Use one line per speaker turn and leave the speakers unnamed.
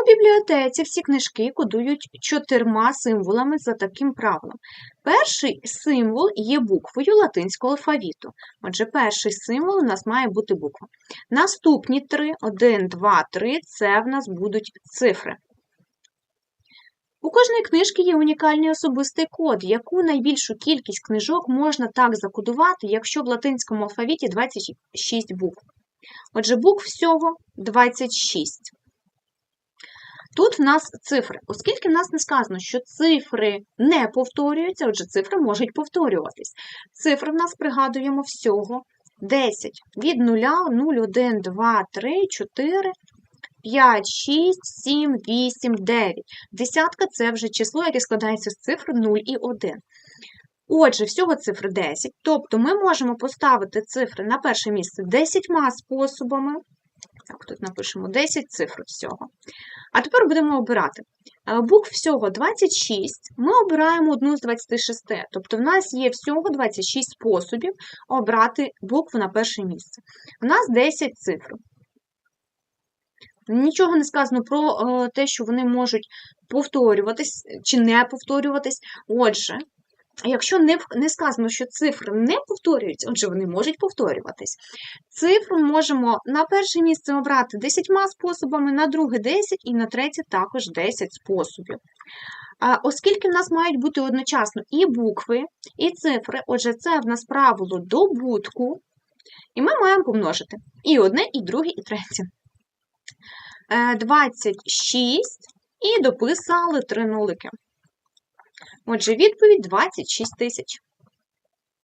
У бібліотеці всі книжки кодують чотирма символами за таким правилом. Перший символ є буквою латинського алфавіту. Отже, перший символ у нас має бути буква. Наступні три, 1, 2, 3 це в нас будуть цифри. У кожної книжки є унікальний особистий код, яку найбільшу кількість книжок можна так закодувати, якщо в латинському алфавіті 26 букв. Отже, букв всього 26. Тут в нас цифри. Оскільки в нас не сказано, що цифри не повторюються, отже, цифри можуть повторюватись. Цифри в нас пригадуємо всього 10. Від 0, 0, 1, 2, 3, 4, 5, 6, 7, 8, 9. Десятка це вже число, яке складається з цифр 0 і 1. Отже, всього цифр 10, тобто ми можемо поставити цифри на перше місце 10 способами. Так, тут напишемо 10 цифр всього. А тепер будемо обирати. Бук Букв всього 26, ми обираємо одну з 26. Тобто в нас є всього 26 способів обрати букву на перше місце. У нас 10 цифр. Нічого не сказано про е, те, що вони можуть повторюватись чи не повторюватись. Отже, Якщо не, не сказано, що цифри не повторюються, отже, вони можуть повторюватись. Цифру можемо на перше місце обрати 10 способами, на друге 10 і на третє також 10 способів. А, Оскільки в нас мають бути одночасно і букви, і цифри, отже, це в нас правило добутку, і ми маємо помножити і одне, і друге, і третє. Е, 26 і дописали три нулики. Отже, відповідь 26 тисяч.